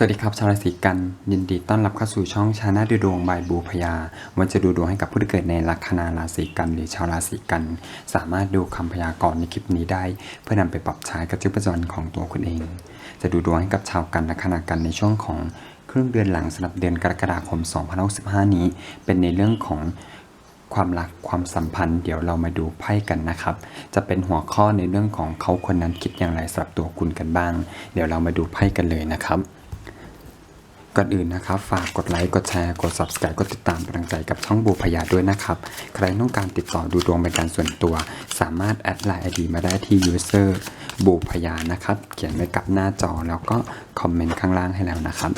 สวัสดีครับชาวราศีกันยินดีต้อนรับเข้าสู่ช่องชาแนลดูดวงบายบูพยาวันจะดูดวงให้กับผู้ที่เกิดในลัคนาราศีกันหรือชาวราศีกัน สามารถดูคำพยากรณ์ในคลิปนี้ได้ เพื่อนำไปปรับใช้กับชีวิตประจำวันของตัวคุณเอง จะดูดวงให้กับชาวกันลัคนากันในช่วงของครึ่งเดือนหลังสำหรับเดือนกรกฎาคม 2065 นี้ เป็นในเรื่องของความรักความสัมพันธ์เดี๋ยวเรามาดูไพ่กันนะครับ จะเป็นหัวข้อในเรื่องของเขาคนนั้นคิดอย่างไรสำหรับตัวคุณกันบ้าง เดี๋ยวเรามาดูไพ่กันเลยนะครับ ก่อนอื่นนะครับ ฝากกดไลค์ กดแชร์ กด subscribe กดติดตามกำลังใจกับช่องบูพยาด้วยนะครับ ใครต้องการติดต่อดูดวงเป็นการส่วนตัว สามารถแอดไลน์ ID มาได้ที่ user บูพยานะครับ เขียนไว้กับหน้าจอแล้วก็คอมเมนต์ข้างล่างให้แล้วนะครับ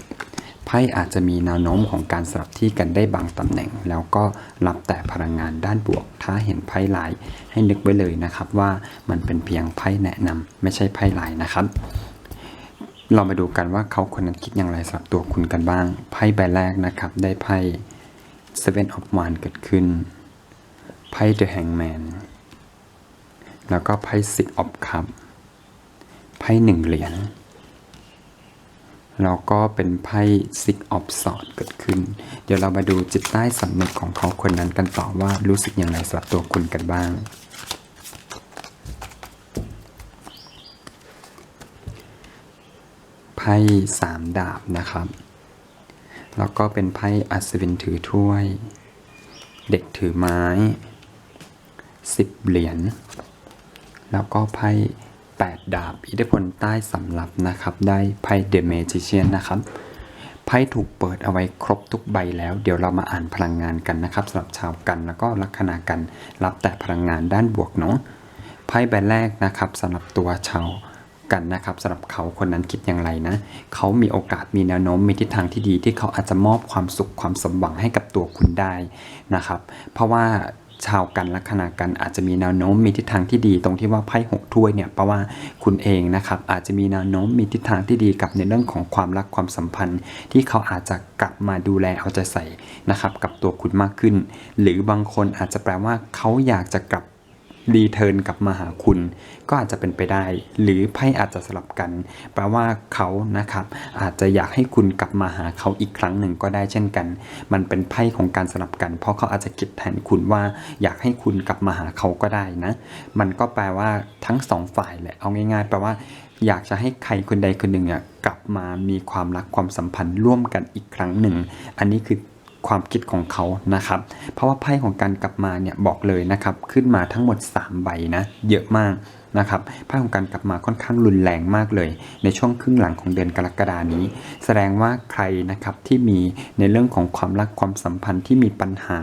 ไพ่อาจจะมีแนวโน้มของการสลับที่กันได้บางตำแหน่ง แล้วก็รับแต่พลังงานด้านบวก ถ้าเห็นไพ่ลายให้นึกไว้เลยนะครับว่ามันเป็นเพียงไพ่แนะนำไม่ใช่ไพ่ลายนะครับ เรามาดูกันว่าเขาคนนั้นคิดอย่างไรสำหรับตัวคุณกันบ้าง ไพ่ใบแรกนะครับ ได้ไพ่ Seven of Wands เกิดขึ้น ไพ่ The Hangman แล้วก็ไพ่ Six of Cups ไพ่หนึ่งเหรียญ แล้วก็เป็นไพ่ Six of Swords เกิดขึ้น เดี๋ยวเรามาดูจิตใต้สำนึกของเขาคนนั้นกันต่อว่ารู้สึกอย่างไรสำหรับตัวคุณกันบ้าง ไพ่สามดาบนะครับ แล้วก็เป็นไพ่อัศวินถือถ้วย เด็กถือไม้สิบเหรียญ แล้วก็ไพ่แปดดาบ อิทธิพลใต้สำรับนะครับ ได้ไพ่เดเมจิเชียนนะครับไพ่ถูกเปิดเอาไว้ครบทุกใบแล้ว เดี๋ยวเรามาอ่านพลังงานกันนะครับสำหรับชาวกันแล้วก็ลัคนากัน รับแต่พลังงานด้านบวกเนาะไพ่ใบแรกนะครับสำหรับตัวชาว กันนะครับสำหรับเขาคนนั้นคิดอย่างไรนะ เขามีโอกาสมีแนวโน้มมีทิศทางที่ดีที่เขาอาจจะมอบความสุขความสมหวังให้กับตัวคุณได้นะครับ เพราะว่าชาวกันลัคนากันอาจจะมีแนวโน้มมีทิศทางที่ดีตรงที่ว่าไพ่หกถ้วยเนี่ยเพราะว่าคุณเองนะครับอาจจะมีแนวโน้มมีทิศทางที่ดีกับในเรื่องของความรักความสัมพันธ์ ที่เขาอาจจะกลับมาดูแลเอาใจใส่นะครับกับตัวคุณมากขึ้น หรือบางคนอาจจะแปลว่าเขาอยากจะกลับ รีเทิร์นกลับมาหาคุณ ก็อาจจะเป็นไปได้ หรือไพ่อาจจะสลับกันแปลว่าเขานะครับ อาจจะอยากให้คุณกลับมาหาเขาอีกครั้งหนึ่งก็ได้เช่นกัน มันเป็นไพ่ของการสลับกัน เพราะเขาอาจจะคิดแทนคุณว่า อยากให้คุณกลับมาหาเขาก็ได้นะ มันก็แปลว่าทั้งสองฝ่ายแหละเอาง่ายๆ แปลว่าอยากจะให้ใครคนใดคนหนึ่งเนี่ยกลับมามีความรักความสัมพันธ์ร่วมกันอีกครั้งหนึ่ง อันนี้คือ ความคิดของเขานะครับ เพราะว่าไพ่ของการกลับมาเนี่ยบอกเลยนะครับ ขึ้นมาทั้งหมด 3 ใบนะ เยอะมากนะครับไพ่ของการกลับมาค่อนข้างรุนแรงมากเลย ในช่วงครึ่งหลังของเดือนกรกฎานี้ แสดงว่าใครนะครับที่มีในเรื่องของความรักความสัมพันธ์ที่มีปัญหา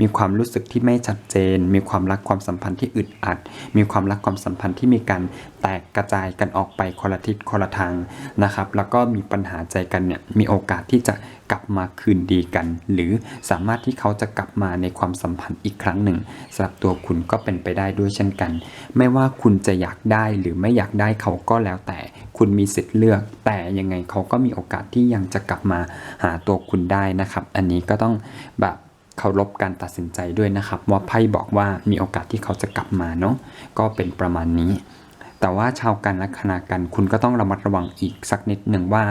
มีความรู้สึกที่ไม่ชัดเจน มีความรักความสัมพันธ์ที่อึดอัด มีความรักความสัมพันธ์ที่มีการแตกกระจายกันออกไปคนละทิศคนละทางนะครับ แล้วก็มีปัญหาใจกันเนี่ยมีโอกาสที่จะกลับมาคืนดีกัน หรือสามารถที่เขาจะกลับมาในความสัมพันธ์อีกครั้งหนึ่งสำหรับตัวคุณก็เป็นไปได้ด้วยเช่นกัน ไม่ว่าคุณจะอยากได้หรือไม่อยากได้เขาก็แล้วแต่คุณมีสิทธิ์เลือก แต่ยังไงเขาก็มีโอกาสที่ยังจะกลับมาหาตัวคุณได้นะครับ อันนี้ก็ต้องแบบเคารพการตัดสินใจด้วยนะครับ ว่าไพ่บอกว่ามีโอกาสที่เขาจะกลับมาเนาะก็เป็นประมาณนี้ แต่ว่าชาวกันลัคนากันคุณก็ต้องระมัดระวังอีกสักนิดหนึ่งว่า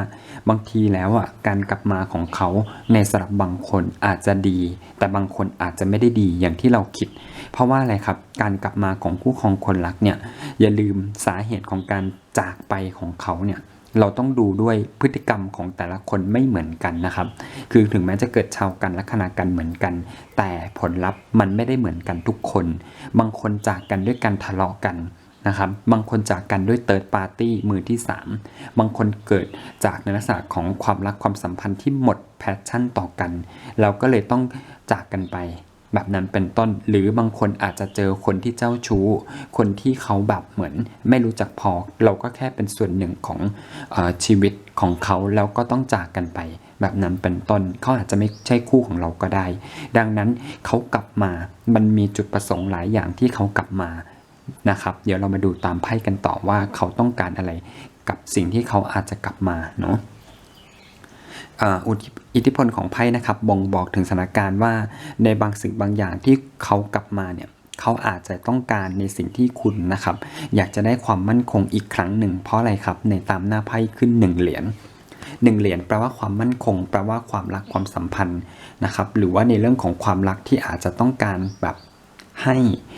บางทีแล้วอะการกลับมาของเขาในสำหรับบางคนอาจจะดี แต่บางคนอาจจะไม่ได้ดีอย่างที่เราคิด เพราะว่าอะไรครับการกลับมาของคู่ครองคนรักเนี่ยอย่าลืมสาเหตุของการจากไปของเขาเนี่ยเราต้องดูด้วยพฤติกรรมของแต่ละคนไม่เหมือนกันนะครับ คือถึงแม้จะเกิดชาวกันลัคนากันเหมือนกัน แต่ผลลัพธ์มันไม่ได้เหมือนกันทุกคน บางคนจากกันด้วยการทะเลาะกัน นะครับ บางคนจากกันด้วยเติร์ดปาร์ตี้มือที่ 3 บางคนเกิดจากในลักษณะของความรักความสัมพันธ์ที่หมดแพชชั่นต่อกัน เราก็เลยต้องจากกันไป แบบนั้นเป็นต้น หรือบางคนอาจจะเจอคนที่เจ้าชู้ คนที่เขาแบบเหมือน ไม่รู้จักพอ เราก็แค่เป็นส่วนหนึ่งของอชีวิตของเขาแล้วก็ต้องจากกันไป แบบนั้นเป็นต้นเขาอาจจะไม่ใช่คู่ของเราก็ได้ ดังนั้นเขากลับมา มันมีจุดประสงค์หลายอย่างที่เขากลับมา นะครับ เดี๋ยวเรามาดูตามไพ่กันต่อว่าเขาต้องการอะไรกับสิ่งที่เขาอาจจะกลับมาเนาะอุทิทธิพลของไพ่นะครับบ่งบอกถึงสถานการณ์ว่าในบางสิ่งบางอย่างที่เขากลับมาเนี่ยเขาอาจจะต้องการในสิ่งที่คุณนะครับ อยากจะได้ความมั่นคงอีกครั้งหนึ่ง เพราะอะไรครับในตามหน้าไพ่ขึ้นหนึ่งเหรียญหนึ่งเหรียญแปลว่าความมั่นคง แปลว่าความรักความสัมพันธ์นะครับ หรือว่าในเรื่องของความรักที่อาจจะต้องการแบบให้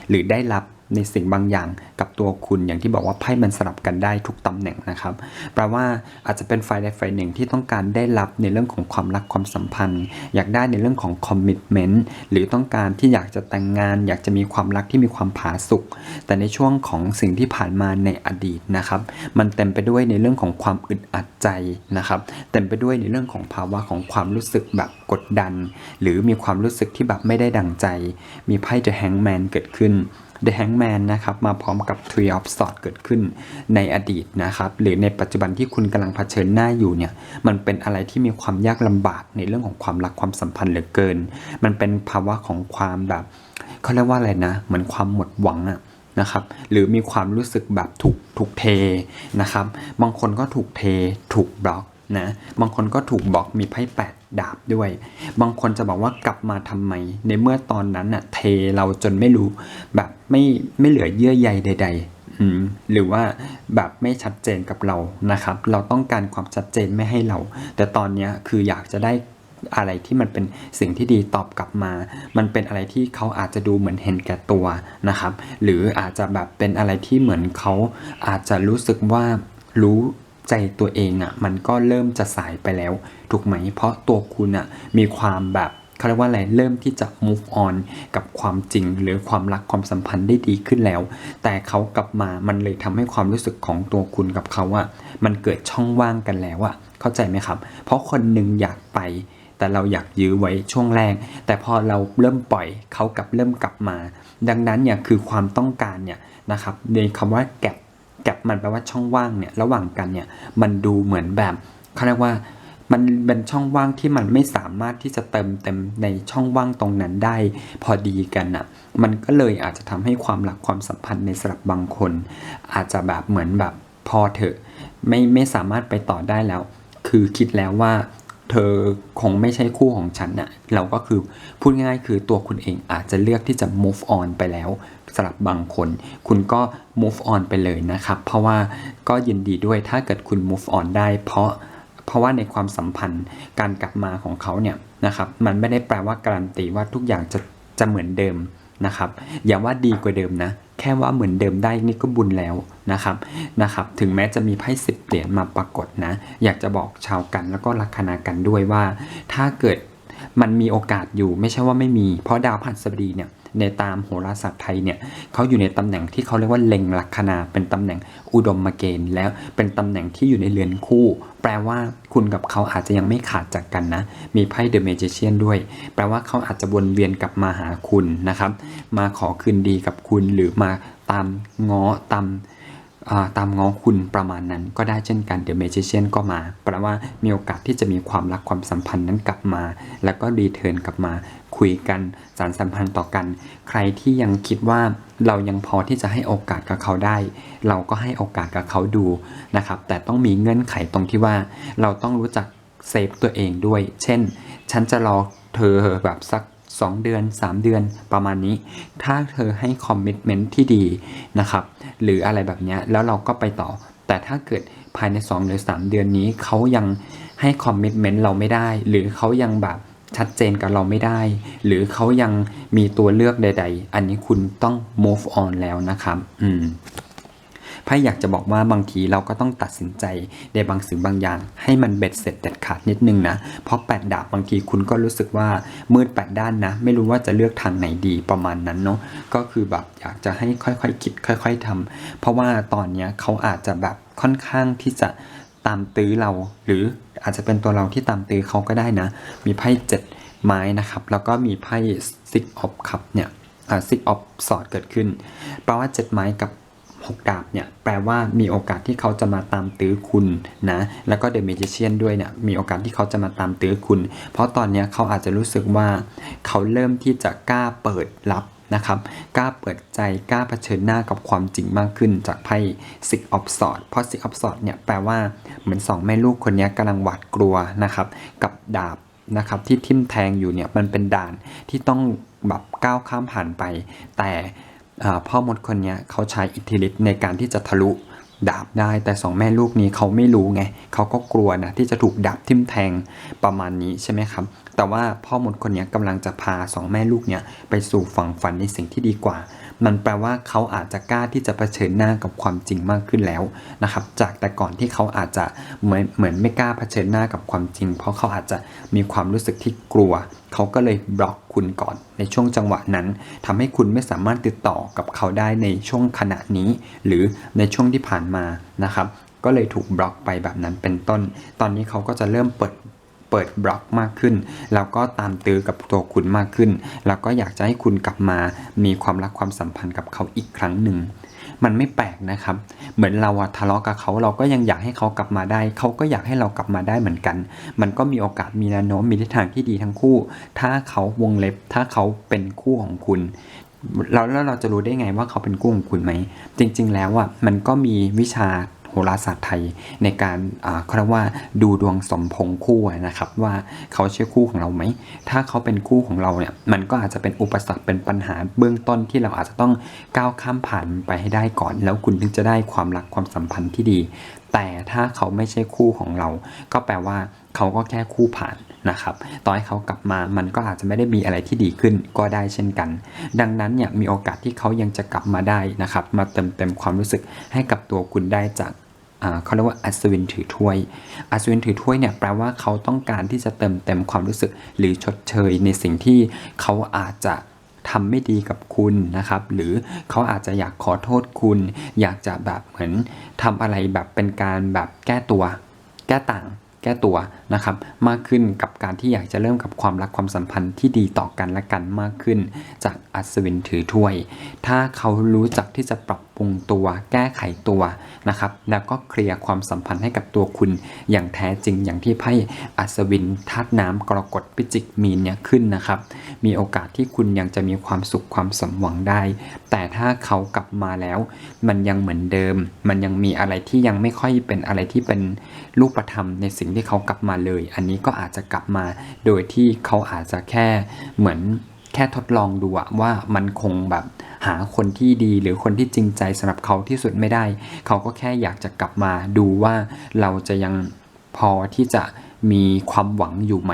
หรือได้รับ ในสิ่งบางอย่างกับตัวคุณอย่างที่บอกว่าไพ่มันสลับกันได้ทุกตำแหน่งนะครับแปลว่าอาจจะเป็นฝ่ายใดฝ่ายหนึ่งที่ต้องการได้รับในเรื่องของความรักความสัมพันธ์ อยากได้ในเรื่องของคอมมิ t เมนต์หรือต้องการที่อยากจะแต่งงาน อยากจะมีความรักที่มีความผาสุกแต่ในช่วงของสิ่งที่ผ่านมาในอดีตนะครับ มันเต็มไปด้วยในเรื่องของความอึดอัดใจนะครับ เต็มไปด้วยในเรื่องของภาวะของความรู้สึกแบบกดดัน หรือมีความรู้สึกที่แบบไม่ได้ดังใจ มีไพ่ The Hangman เกิดขึ้น The Hangman นะครับมาพร้อมกับ Tree of Swords เกิดขึ้นในอดีตนะครับหรือในปัจจุบันที่คุณกำลังเผชิญหน้าอยู่เนี่ยมันเป็นอะไรที่มีความยากลำบากในเรื่องของความรักความสัมพันธ์เหลือเกิน มันเป็นภาวะของความแบบเขาเรียกว่าอะไรนะเหมือนความหมดหวังอะนะครับหรือมีความรู้สึกแบบถูกถูกเทนะครับบางคนก็ถูกเทถูกบล็อกนะบางคนก็ถูกบล็อกมีไพ่แปด ดาบด้วย บางคนจะบอกว่ากลับมาทำไม ในเมื่อตอนนั้นน่ะเทเราจนไม่รู้ แบบไม่ไม่เหลือเยื่อใยใด ๆหรือว่าแบบไม่ชัดเจนกับเรานะครับ เราต้องการความชัดเจนไม่ให้เรา แต่ตอนนี้คืออยากจะได้อะไรที่มันเป็นสิ่งที่ดีตอบกลับมา มันเป็นอะไรที่เขาอาจจะดูเหมือนเห็นแก่ตัวนะครับ หรืออาจจะแบบเป็นอะไรที่เหมือนเขาอาจจะรู้สึกว่ารู้ ใจตัวเองอะ่ะมันก็เริ่มจะสายไปแล้ว ถูกไหม เพราะตัวคุณอะ่ะมีความแบบเขาเรียกว่าอะไร เริ่มที่จะ move on กับความจริง หรือความรักความสัมพันธ์ได้ดีขึ้นแล้ว แต่เขากลับมา มันเลยทำให้ความรู้สึกของตัวคุณกับเขาอะมันเกิดช่องว่างกันแล้วอะเข้าใจไหมครับ เพราะคนหนึ่งอยากไป แต่เราอยากยื้อไว้ช่วงแรก แต่พอเราเริ่มปล่อยเขากลับเริ่มกลับมา ดังนั้นเนี่ยคือความต้องการเนี่ยนะครับในคำว่าแก็บ แก็บมันแปลว่าช่องว่างเนี่ยระหว่างกันเนี่ยมันดูเหมือนแบบเขาเรียกว่ามันเป็นช่องว่างที่มันไม่สามารถที่จะเติมเต็มในช่องว่างตรงนั้นได้พอดีกันอะ มันก็เลยอาจจะทำให้ความรักความสัมพันธ์ในสำหรับบางคน อาจจะแบบเหมือนแบบพอเถอะไม่ไม่สามารถไปต่อได้แล้ว คือคิดแล้วว่า เธอคงไม่ใช่คู่ของฉันน่ะเราก็คือพูดง่ายคือตัวคุณเองอาจจะเลือกที่จะ move on ไปแล้วสำหรับบางคน คุณก็ move on ไปเลยนะครับ เพราะว่าก็ยินดีด้วยถ้าเกิดคุณ move on ได้ เพราะเพราะว่าในความสัมพันธ์การกลับมาของเขาเนี่ยนะครับ มันไม่ได้แปลว่าการันตีว่าทุกอย่างจะจะเหมือนเดิม นะครับ อย่าว่าดีกว่าเดิมนะ แค่ว่าเหมือนเดิมได้นี่ก็บุญแล้วนะครับนะครับ ถึงแม้จะมีไพ่สิบเหรียญมาปรากฏนะ อยากจะบอกชาวกันแล้วก็ลัคนากันด้วยว่า ถ้าเกิดมันมีโอกาสอยู่ไม่ใช่ว่าไม่มี เพราะดาวพฤหัสบดีเนี่ย ในตามโหราศาสตร์ไทยเนี่ยเขาอยู่ในตำแหน่งที่เขาเรียกว่าเล็งลัคนาเป็นตำแหน่งอุดมเกณฑ์แล้วเป็นตำแหน่งที่อยู่ในเรือนคู่ แปลว่าคุณกับเขาอาจจะยังไม่ขาดจากกันนะ มีไพ่เดอะเมจิเชียนด้วย แปลว่าเขาอาจจะวนเวียนกลับมาหาคุณนะครับ มาขอคืนดีกับคุณหรือมาตามง้อตาม ตามง้อคุณประมาณนั้นก็ได้เช่นกันเดอะเมจิเชียนก็มาแปลว่ามีโอกาสที่จะมีความรักความสัมพันธ์นั้นกลับมา แล้วก็รีเทิร์นกลับมาคุยกันสารสัมพันธ์ต่อกัน ใครที่ยังคิดว่าเรายังพอที่จะให้โอกาสกับเขาได้ เราก็ให้โอกาสกับเขาดูนะครับ แต่ต้องมีเงื่อนไขตรงที่ว่า เราต้องรู้จักเซฟตัวเองด้วย เช่น ฉันจะรอเธอแบบสัก 2 เดือน 3 เดือนประมาณนี้ ถ้าเธอให้คอมมิชเมนต์ที่ดีนะครับ หรืออะไรแบบนี้แล้วเราก็ไปต่อ แต่ถ้าเกิดภายใน 2 หรือ 3 เดือนนี้เขายังให้คอมมิชเมนต์เราไม่ได้ หรือเขายังแบบชัดเจนกับเราไม่ได้ หรือเขายังมีตัวเลือกใด ๆ อันนี้คุณต้อง move on แล้วนะครับ อืม ไพ่อยากจะบอกว่าบางทีเราก็ต้องตัดสินใจในบางสิ่งบางอย่าง ให้มันเบ็ดเสร็จเด็ดขาดนิดนึงนะ เพราะแปดดาบบางทีคุณก็รู้สึกว่ามืดแปดด้านนะ ไม่รู้ว่าจะเลือกทางไหนดีประมาณนั้นเนาะก็คือแบบอยากจะให้ค่อยๆคิด ค่อย ๆทำเพราะว่าตอนเนี้ยเขาอาจจะแบบค่อนข้างที่จะตามตื้อเรา หรืออาจจะเป็นตัวเราที่ตามตื้อเขาก็ได้นะ มีไพ่เจ็ดไม้นะครับ แล้วก็มีไพ่ six of cup เนี่ยอ่า six of sword เกิดขึ้นแปลว่าเจ็ดไม้กับ หกดาบเนี่ยแปลว่ามีโอกาสที่เขาจะมาตามตื้อคุณนะแล้วก็เด e เมจิเชียนด้วยเนี่ยมีโอกาสที่เขาจะมาตามตื้อคุณ เพราะตอนนี้เขาอาจจะรู้สึกว่า เขาเริ่มที่จะกล้าเปิดรับนะครับกล้าเปิดใจกล้าเผชิญหน้ากับความจริงมากขึ้นจากไพ่ Six of Swords เพราะ Six of Swords เนี่ยแปลว่าเหมือนสองแม่ลูกคนนี้กำลังหวาดกลัวนะครับกับดาบนะครับที่ทิ่มแทงอยู่เนี่ยมันเป็นด่านที่ต้องแบบก้าวข้ามผ่านไป แต่ พ่อมดคนนี้เขาใช้อิทธิฤทธิ์ในการที่จะทะลุดาบได้ แต่สองแม่ลูกนี้เขาไม่รู้ไงเขาก็กลัวนะที่จะถูกดาบทิ่มแทงประมาณนี้ใช่ไหมครับ แต่ว่าพ่อมดคนนี้ยกำลังจะพาสองแม่ลูกเนี้ยไปสู่ฝั่งฝันในสิ่งที่ดีกว่า มันแปลว่าเขาอาจจะกล้าที่จะเผชิญหน้ากับความจริงมากขึ้นแล้วนะครับ จากแต่ก่อนที่เขาอาจจะเหมือนเหมือนไม่กล้าเผชิญหน้ากับความจริง เพราะเขาอาจจะมีความรู้สึกที่กลัว เขาก็เลยบล็อกคุณก่อนในช่วงจังหวะนั้นทำให้คุณไม่สามารถติดต่อกับเขาได้ในช่วงขณะนี้ หรือในช่วงที่ผ่านมานะครับ ก็เลยถูกบล็อกไปแบบนั้นเป็นต้น ตอนนี้เขาก็จะเริ่มเปิด ปิดบล็อกมากขึ้น แล้วก็ตามตื้อกับตัวคุณมากขึ้น แล้วก็อยากจะให้คุณกลับมามีความรักความสัมพันธ์กับเขาอีกครั้งหนึ่งมันไม่แปลกนะครับ เหมือนเราทะเลาะกับเขาเราก็ยังอยากให้เขากลับมาได้ เขาก็อยากให้เรากลับมาได้เหมือนกัน มันก็มีโอกาสมีแนวโน้มมีทิศทางที่ดีทั้งคู่ ถ้าเขาวงเล็บ ถ้าเขาเป็นคู่ของคุณแล้วเราจะรู้ได้ไงว่าเขาเป็นคู่ของคุณไหม จริง ๆ แล้วอะมันก็มีวิชา หราศาสตร์ไทยในการอ่าเขาเรียกว่าดูดวงสมพงษ์คู่นะครับว่าเขาใช่คู่ของเราไหม ถ้าเขาเป็นคู่ของเราเนี่ยมันก็อาจจะเป็นอุปสรรคเป็นปัญหาเบื้องต้นที่เราอาจจะต้องก้าวข้ามผ่านไปให้ได้ก่อน แล้วคุณถึงจะได้ความรักความสัมพันธ์ที่ดี แต่ถ้าเขาไม่ใช่คู่ของเรา ก็แปลว่าเขาก็แค่คู่ผ่านนะครับต่อให้เขากลับมามันก็อาจจะไม่ได้มีอะไรที่ดีขึ้นก็ได้เช่นกัน ดังนั้นเนี่ยมีโอกาสที่เขายังจะกลับมาได้นะครับ มาเติมเต็มความรู้สึกให้กับตัวคุณได้จาก เขาเรียกว่าอัศวินถือถ้วย อัศวินถือถ้วยเนี่ยแปลว่าเขาต้องการที่จะเติมเต็มความรู้สึก หรือชดเชยในสิ่งที่เขาอาจจะทำไม่ดีกับคุณนะครับ หรือเขาอาจจะอยากขอโทษคุณ อยากจะแบบเหมือนทำอะไรแบบเป็นการแบบแก้ตัว แก้ต่าง แก้ตัวนะครับ มากขึ้นกับการที่อยากจะเริ่มกับความรักความสัมพันธ์ที่ดีต่อกันและกันมากขึ้น จากอัศวินถือถ้วย ถ้าเขารู้จักที่จะปรับปรุงตัว แก้ไขตัวนะครับ แล้วก็เคลียร์ความสัมพันธ์ให้กับตัวคุณ อย่างแท้จริงอย่างที่ไพ่อัศวินธาตุน้ำกรกฎพิจิกมีนเนี่ยขึ้นนะครับ มีโอกาสที่คุณยังจะมีความสุขความสมหวังได้ แต่ถ้าเขากลับมาแล้ว มันยังเหมือนเดิม มันยังมีอะไรที่ยังไม่ค่อยเป็นอะไรที่เป็นรูปธรรมในสิ่งที่เขากลับมาเลย อันนี้ก็อาจจะกลับมา โดยที่เขาอาจจะแค่เหมือน แค่ทดลองดูว่ามันคงแบบหาคนที่ดีหรือคนที่จริงใจสำหรับเขาที่สุดไม่ได้ เขาก็แค่อยากจะกลับมาดูว่าเราจะยังพอที่จะ มีความหวังอยู่ไหม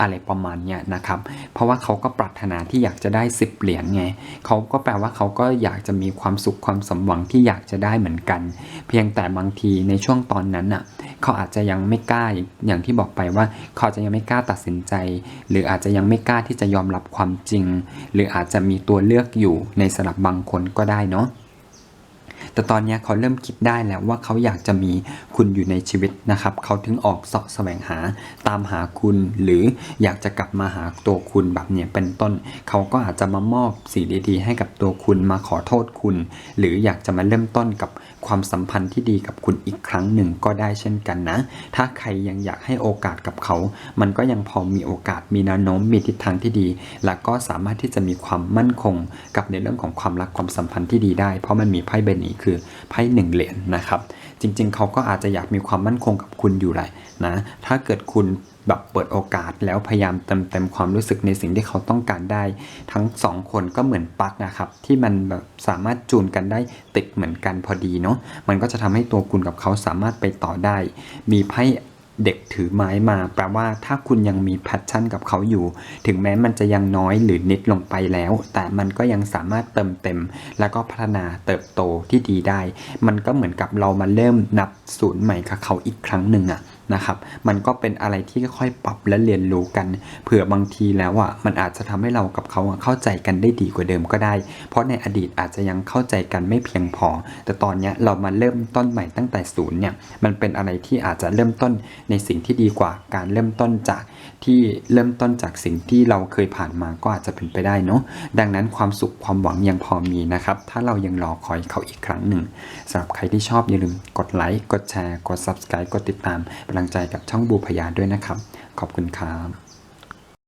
อะไรประมาณเนี้ยนะครับ เพราะว่าเขาก็ปรารถนาที่อยากจะได้ 10 เหรียญไงเขาก็แปลว่าเขาก็อยากจะมีความสุขความสมหวังที่อยากจะได้เหมือนกัน เพียงแต่บางทีในช่วงตอนนั้นอะเขาอาจจะยังไม่กล้าอย่างที่บอกไปว่า เขาจจะยังไม่กล้าตัดสินใจ หรืออาจจะยังไม่กล้าที่จะยอมรับความจริง หรืออาจจะมีตัวเลือกอยู่ในสำหรับบางคนก็ได้เนาะ แต่ตอนนี้เขาเริ่มคิดได้แล้วว่าเขาอยากจะมีคุณอยู่ในชีวิตนะครับ เขาถึงออกเสาะแสวงหาตามหาคุณหรืออยากจะกลับมาหาตัวคุณแบบเนี้ยเป็นต้น เขาก็อาจจะมามอบสิ่งดีๆ ให้กับตัวคุณมาขอโทษคุณ หรืออยากจะมาเริ่มต้นกับ ความสัมพันธ์ที่ดีกับคุณอีกครั้งหนึ่งก็ได้เช่นกันนะ ถ้าใครยังอยากให้โอกาสกับเขา มันก็ยังพอมีโอกาสมีแนวโน้มมีทิศทางที่ดี และก็สามารถที่จะมีความมั่นคง กับในเรื่องของความรักความสัมพันธ์ที่ดีได้ เพราะมันมีไพ่ใบนี้คือไพ่หนึ่งเหรียญนะครับ จริง ๆ เขาก็อาจจะอยากมีความมั่นคงกับคุณอยู่แหละนะ ถ้าเกิดคุณแบบเปิดโอกาสแล้วพยายามเติมเต็มความรู้สึกในสิ่งที่เขาต้องการได้ ทั้งสองคนก็เหมือนปลั๊กนะครับ ที่มันแบบสามารถจูนกันได้ติดเหมือนกันพอดีเนาะมันก็จะทำให้ตัวคุณกับเขาสามารถไปต่อได้ มีไพ่ เด็กถือไม้มาแปลว่าถ้าคุณยังมีแพชชั่นกับเขาอยู่ ถึงแม้มันจะยังน้อยหรือนิดลงไปแล้ว แต่มันก็ยังสามารถเติมเต็ม แล้วก็พัฒนาเติบโตที่ดีได้ มันก็เหมือนกับเรามาเริ่มนับศูนย์ใหม่กับเขาอีกครั้งหนึ่งอะ นะครับ มันก็เป็นอะไรที่ค่อยๆปรับและเรียนรู้กัน เผื่อบางทีแล้วอะมันอาจจะทำให้เรากับเขาเข้าใจกันได้ดีกว่าเดิมก็ได้ เพราะในอดีตอาจจะยังเข้าใจกันไม่เพียงพอ แต่ตอนเนี้ยเรามาเริ่มต้นใหม่ตั้งแต่ศูนย์เนี่ยมันเป็นอะไรที่อาจจะเริ่มต้นในสิ่งที่ดีกว่าการเริ่มต้นจากที่เริ่มต้นจากสิ่งที่เราเคยผ่านมาก็อาจจะเป็นไปได้เนาะดังนั้นความสุขความหวังยังพอมีนะครับ ถ้าเรายังรอคอยเขาอีกครั้งหนึ่งสำหรับใครที่ชอบอย่าลืมกดไลค์กดแชร์ กด subscribe กดติดตามเป็นำลังใจกับช่องบูพยาด้วยนะครับ ขอบคุณครับ